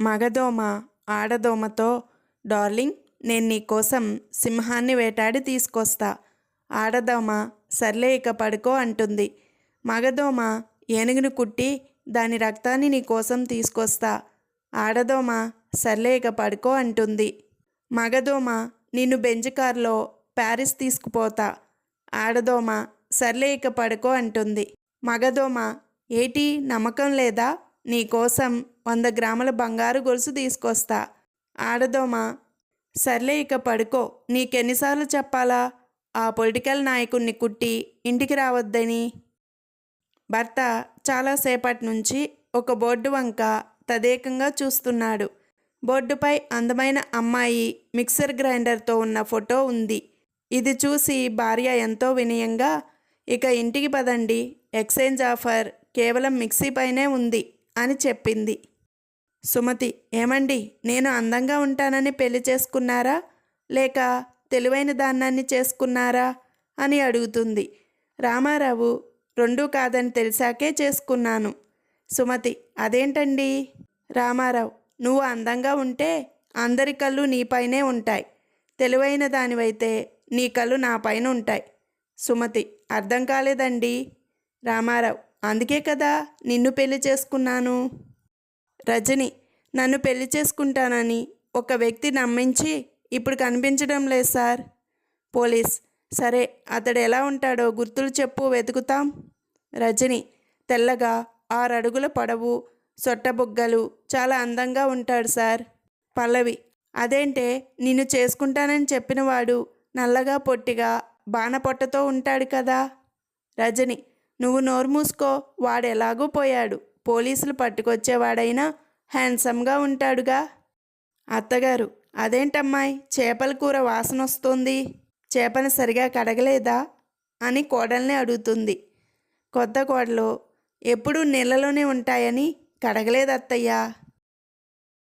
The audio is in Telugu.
మగదోమ ఆడదోమతో డార్లింగ్ నేను నీకోసం సింహాన్ని వేటాడి తీసుకొస్తా. ఆడదోమ సర్లే ఇక పడుకో అంటుంది. మగదోమ ఏనుగును కుట్టి దాని రక్తాన్ని నీకోసం తీసుకొస్తా. ఆడదోమ సర్లే ఇక పడుకో అంటుంది. మగదోమ నిన్ను బెంజ్ కారులో ప్యారిస్ తీసుకుపోతా. ఆడదోమ సర్లే ఇక పడుకో అంటుంది. మగదోమ ఏటి నమ్మకం లేదా? నీకోసం వంద గ్రాముల బంగారు గొలుసు తీసుకొస్తా. ఆడదోమ సర్లే ఇక పడుకో. నీకెన్నిసార్లు చెప్పాలా? ఆ పొలిటికల్ నాయకుణ్ణి కుట్టి ఇంటికి రావద్దని. భర్త చాలాసేపటి నుంచి ఒక బోర్డు వంక తదేకంగా చూస్తున్నాడు. బోర్డుపై అందమైన అమ్మాయి మిక్సర్ గ్రైండర్తో ఉన్న ఫోటో ఉంది. ఇది చూసి భార్య ఎంతో వినయంగా ఇక ఇంటికి పదండి. ఎక్స్చేంజ్ ఆఫర్ కేవలం మిక్సీ పైనే ఉంది. అని చెప్పింది. సుమతి ఏమండి నేను అందంగా ఉంటానని పెళ్ళి చేసుకున్నారా? లేక తెలివైన దాన్నాన్ని చేసుకున్నారా? అని అడుగుతుంది. రామారావు రెండూ కాదని తెలిసాకే చేసుకున్నాను. సుమతి అదేంటండి? రామారావు నువ్వు అందంగా ఉంటే అందరి కళ్ళు నీపైనే ఉంటాయి. తెలివైన దానివైతే నీ కళ్ళు నా పైన ఉంటాయి. సుమతి అర్థం కాలేదండి. రామారావు అందుకే కదా నిన్ను పెళ్ళి చేసుకున్నాను. రజని నన్ను పెళ్ళి చేసుకుంటానని ఒక వ్యక్తి నమ్మించి ఇప్పుడు కనిపించడం లేదు సార్. పోలీస్ సరే అతడు ఎలా ఉంటాడో గుర్తులు చెప్పు వెతుకుతాం. రజని తెల్లగా ఆరు అడుగుల పొడవు సొట్టబుగ్గలు చాలా అందంగా ఉంటాడు సార్. పల్లవి అదేంటే నిన్ను చేసుకుంటానని చెప్పినవాడు నల్లగా పొట్టిగా బాణపొట్టతో ఉంటాడు కదా. రజని నువ్వు నోరు మూసుకో వాడు ఎలాగూ పోయాడు. పోలీసులు పట్టుకొచ్చేవాడైనా హ్యాండ్సమ్గా ఉంటాడుగా? అత్తగారు అదేంటమ్మాయి? చేపల కూర వాసన వస్తుంది చేపను సరిగా కడగలేదా? అని కోడల్ని అడుగుతుంది. కొత్త కోడలు ఎప్పుడూ నీళ్ళలోనే ఉంటాయని కడగలేదు అత్తయ్య